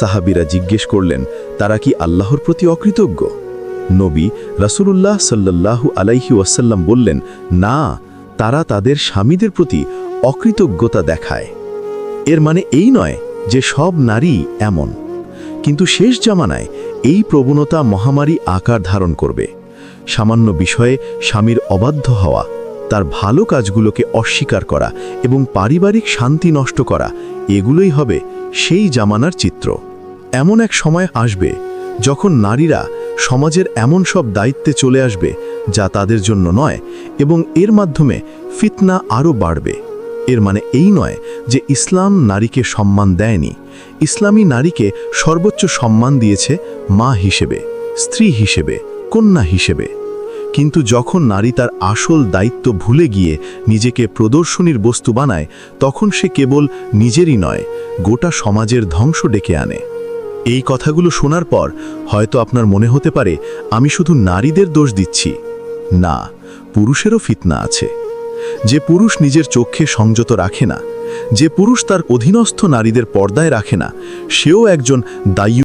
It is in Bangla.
সাহাবিরা জিজ্ঞেস করলেন, তারা কি আল্লাহর প্রতি অকৃতজ্ঞ? নবী রাসূলুল্লাহ সাল্লাল্লাহু আলাইহি ওয়াসাল্লাম বললেন, না, তারা তাদের স্বামীদের প্রতি অকৃতজ্ঞতা দেখায়। এর মানে এই নয় যে সব নারী এমন। কিন্তু শেষ জামানায় এই প্রবণতা মহামারী আকার ধারণ করবে। সামান্য বিষয়ে স্বামীর অবাধ্য হওয়া তার ভালো কাজগুলোকে অস্বীকার করা এবং পারিবারিক শান্তি নষ্ট করা, এগুলোই হবে সেই জামানার চিত্র। এমন এক সময় আসবে যখন নারীরা সমাজের এমন সব দায়িত্বে চলে আসবে যা তাদের জন্য নয় এবং এর মাধ্যমে ফিতনা আরও বাড়বে। এর মানে এই নয় যে ইসলাম নারীকে সম্মান দেয়নি। ইসলামী নারীকে সর্বোচ্চ সম্মান দিয়েছে মা হিসেবে, স্ত্রী হিসেবে, কন্যা হিসেবে। কিন্তু যখন নারী তার আসল দায়িত্ব ভুলে গিয়ে নিজেকে প্রদর্শনীর বস্তু বানায়, তখন সে কেবল নিজেরই নয়, গোটা সমাজের ধ্বংস ডেকে আনে। এই কথাগুলো শোনার পর হয়তো আপনার মনে হতে পারে, আমি শুধু নারীদের দোষ দিচ্ছি। না, পুরুষেরও ফিতনা আছে। যে পুরুষ নিজের চোখে সংযত রাখে না, যে পুরুষ তার অধীনস্থ নারীদের পর্দায় রাখে না, সেও একজন দায়ী